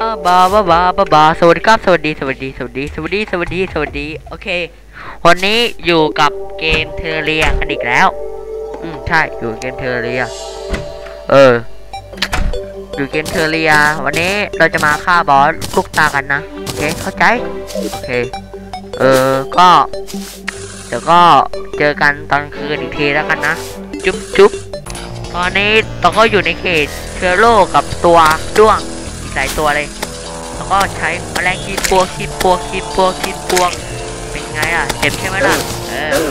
อบาบาบาบาบาสวัสดีครับสวัสดีสวัสดีสวัสดีสวัสดีสวัสดีสวัสดีโอเค วันนี้อยู่กับเกมเทเรียกันอีกแล้ว อืมใช่อยู่เกมเทเรีย เออ อยู่เกมเทเรีย วันนี้เราจะมาฆ่าบอสลูกตากันนะโอเคเข้าใจโอเค เออก็เดี๋ยวก็เจอกันตอนคืนอีกทีแล้วกันนะ จุ๊บจุ๊บตอนนี้เราก็อยู่ในเขตเชื้อโรคกับตัวด้วง หลายตัวเลย แล้วก็ใช้แมลงขีดปวกขีดปวกขีดปวกขีดปวก เป็นไงล่ะเจ็บใช่ไหมล่ะ เออ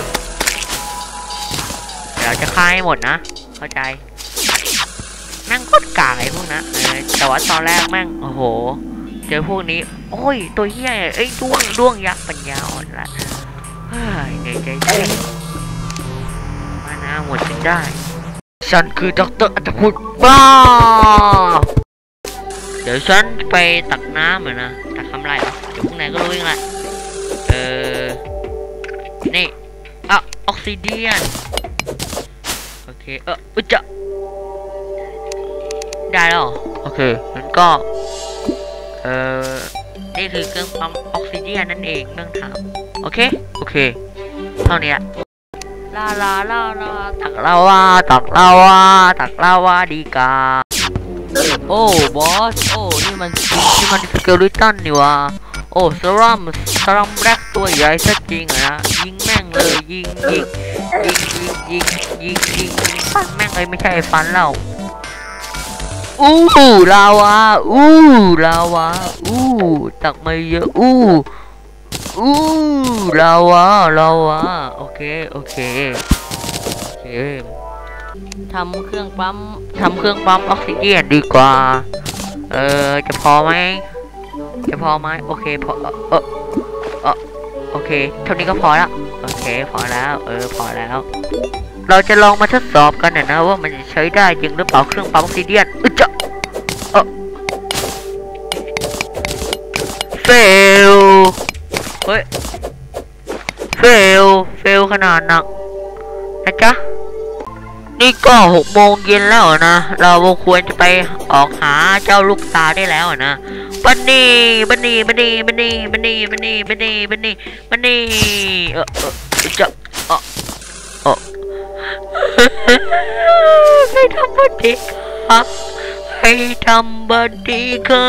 เดี๋ยวจะฆ่าให้หมดนะ เข้าใจ แม่งโคตรกากไอ้พวกนั้นเออแต่ว่าตอนแรกแม่ง โอ้โห เจอพวกนี้ โอ้ย ตัวเหี้ยเอ้ยด้วงด้วงยักษ์ปัญญาอ่อนละเฮ้ยเหนื่อยใจจริงมานะหมดจนได้ ฉันคือด็อกเตอร์อัตพุทธบ้า เดี๋ยวฉันไปตักน้ำเหมือนนะตักคำไรวะเดี๋ยวพวกนายก็รู้เองแหละเออนี่อะออกซิเดียนโอเคเอออุยจะได้แล้วเหรอโอเคงั้นก็เออนี่คือเครื่องปั๊มออกซิเดียนนั่นเองเรื่องถามโอเคโอเคเท่านี้ละลาลาลาลาตักลาวาตักลาวาตักลาวาดีกา โอ้บอส โอ้ นี่มันนี่มันสเกลิตันนี่วะโอ้สลัมสลัมแรกตัวใหญ่ซะจริงนะ ยิงแม่งเลยยิงยิงยิงยิงยิงยิงฟันแม่งเลยไม่ใช่ฟันเราอู้ลาวาอู้ลาวาอู้ตักมาเยอะอู้อู้ลาวาลาวาโอเคโอเคโอเค ทำเครื่องปั๊มทำเครื่องปั๊มออกซิเจนดีกว่า เออจะพอไหมจะพอไหมโอเคพอเออเออโอเคเท่านี้ก็พอแล้วโอเคพอแล้ว เออพอแล้ว เราจะลองมาทดสอบกันนะนะว่ามันจะใช้ได้จริงหรือเปล่าเครื่องปั๊มออกซิเจนอึจ๊ะเออเฟลเฮ้ยเฟลเฟลขนาดหนักนะจ๊ะ นี่ก็หกโมงเย็นแล้วนะ เราควรจะไปออกหาเจ้าลูกตาได้แล้วนะบันนี่บันนี่บันนี่บันนี่บันนี่บันนี่บันนี่บันนี่บันนี่เออเออจะเออเออให้ทำบันดีครับให้ทำบันดีค่ะ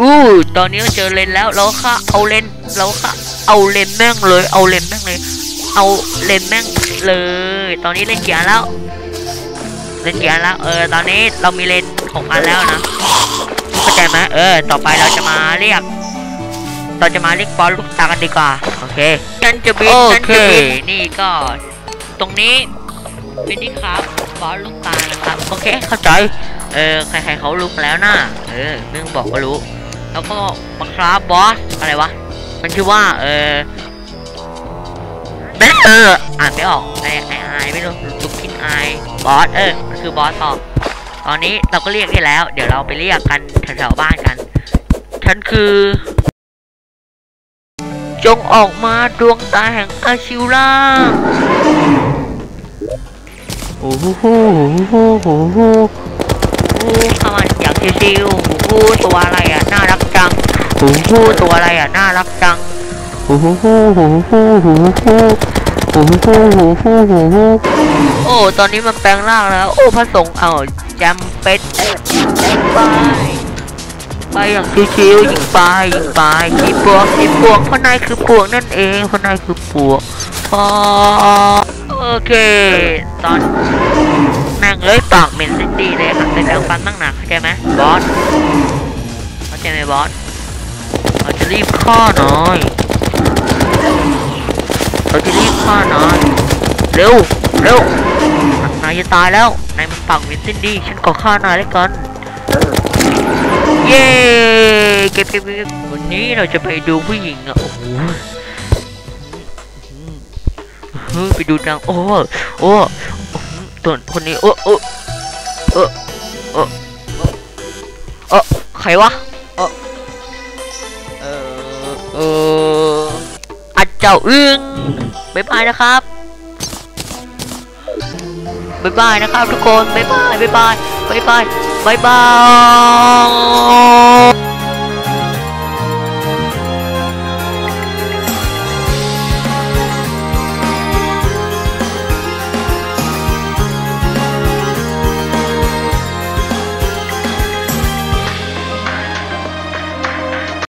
อู้ตอนนี้เราเจอเลนแล้วเราค่ะเอาเลนเราค่ะเอาเลนแม่งเลย เอาเลนแม่งเลย เอาเลนแม่งเลย ตอนนี้เล่นกี่อันแล้ว เล่นกี่อันแล้ว เออ ตอนนี้เรามีเลนหกอันแล้วนะเข้าใจไหมเออ ต่อไปเราจะมาเรียก เราจะมาเรียกบอลลูกตากันดีกว่า โอเคฉันจะบินฉันจะบินนี่ก็ ตรงนี้ เป็นที่ครับบอลลูกตานะครับ โอเค เข้าใจ เออ ใครๆเขารู้กันแล้วนะเออเรื่องบอกก็รู้ แล้วก็มาครับบอส อะไรวะ มันชื่อว่า เออ แม่เอออ่านไม่ออกไอไอไอไม่รู้ตุกกินไอบอสเออมันคือบอสต่อตอนนี้เราก็เรียกได้แล้ว เดี๋ยวเราไปเรียกกันแถวๆบ้านกันฉันคือ จงออกมาดวงตาแห่งอาชิวล่าโอ้โหโอ้โหโอ้โหโอ้เข้ามาอย่างชิวๆโอ้โหตัวอะไรอะน่ารักจังโอ้โหตัวอะไรอะน่ารักจัง โอ้โหโอ้โหโอ้โหโอ้โหโอ้โหโอ้โหโหโอ้ ตอนนี้มันแปลงร่างแล้ว โอ้ พระสงฆ์เอาจำเป็ดไปไปอย่างชิวๆยิงไปยิงไปขีปวกขีปวกเพราะนายคือปวกนั่นเองเพราะนายคือปวกพอโอเค ตอนแม่งเอ้ยปากเหม็นสิตีเลยครับแต่แปรงฟันบ้งหนักเข้าใจไหมบอสเข้าใจไหมบอสเราจะรีบฆ่าหน่อย เราจะรีบฆ่านายเร็ว เร็ว นายจะตายแล้ว นายมันปากเหม็นสิ้นดี ฉันก็ฆ่านายแล้วกัน เย้เก็บเก็บเก็บวันนี้เราจะไปดูผู้หญิงอะ โอ้โหไปดูนาง โอ้ โอ้ตัวคนนี้ โอ้โอ้เออเออเออใครวะ เออ เออ เจ้าอึ้งบ๊ายบายนะครับบ๊ายบายนะครับทุกคนบ๊ายบายบ๊ายบายบ๊ายบายบ๊ายบาย